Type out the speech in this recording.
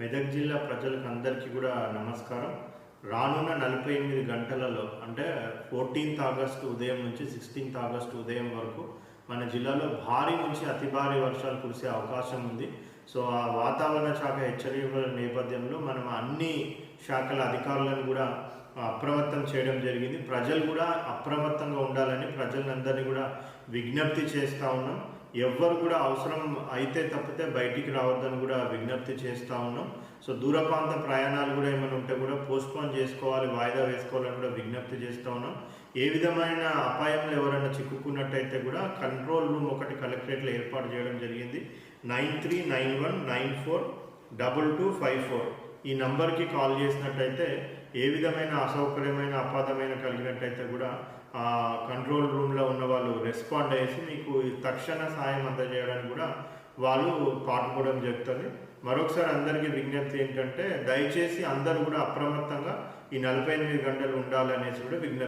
మెదక్ జిల్లా ప్రజలకు అందరికీ కూడా నమస్కారం. రానున్న నలభై ఎనిమిది గంటలలో అంటే ఫోర్టీన్త్ ఆగస్టు ఉదయం నుంచి సిక్స్టీన్త్ ఆగస్టు ఉదయం వరకు మన జిల్లాలో భారీ నుంచి అతి భారీ వర్షాలు కురిసే అవకాశం ఉంది. సో ఆ వాతావరణ శాఖ హెచ్చరికల నేపథ్యంలో మనం అన్ని శాఖల అధికారులను కూడా అప్రమత్తం చేయడం జరిగింది. ప్రజలు కూడా అప్రమత్తంగా ఉండాలని ప్రజలందరినీ కూడా విజ్ఞప్తి చేస్తూ ఉన్నాం. ఎవ్వరు కూడా అవసరం అయితే తప్పితే బయటికి రావద్దని కూడా విజ్ఞప్తి చేస్తూ ఉన్నాం. సో దూర ప్రాంత ప్రయాణాలు కూడా ఏమైనా ఉంటే కూడా పోస్ట్పోన్ చేసుకోవాలి వాయిదా వేసుకోవాలని కూడా విజ్ఞప్తి చేస్తూ ఉన్నాం. ఏ విధమైన అపాయంలో ఎవరైనా చిక్కుకున్నట్టయితే కూడా కంట్రోల్ రూమ్ ఒకటి కలెక్టరేట్లో ఏర్పాటు చేయడం జరిగింది. Nine three nine one nine four double two five four. ఈ నంబర్కి కాల్ చేసినట్టయితే ఏ విధమైన అసౌకర్యమైన అపాదమైన కలిగినట్టయితే కూడా ఆ కంట్రోల్ రూమ్లో ఉన్న వాళ్ళు రెస్పాండ్ అయ్యేసి మీకు తక్షణ సాయం అందజేయడానికి కూడా వాళ్ళు పాటుకోవడం జరుగుతుంది. మరొకసారి అందరికీ విజ్ఞప్తి ఏంటంటే దయచేసి అందరూ కూడా అప్రమత్తంగా ఈ నలభై ఎనిమిది గంటలు ఉండాలనేసి కూడా విజ్ఞప్తి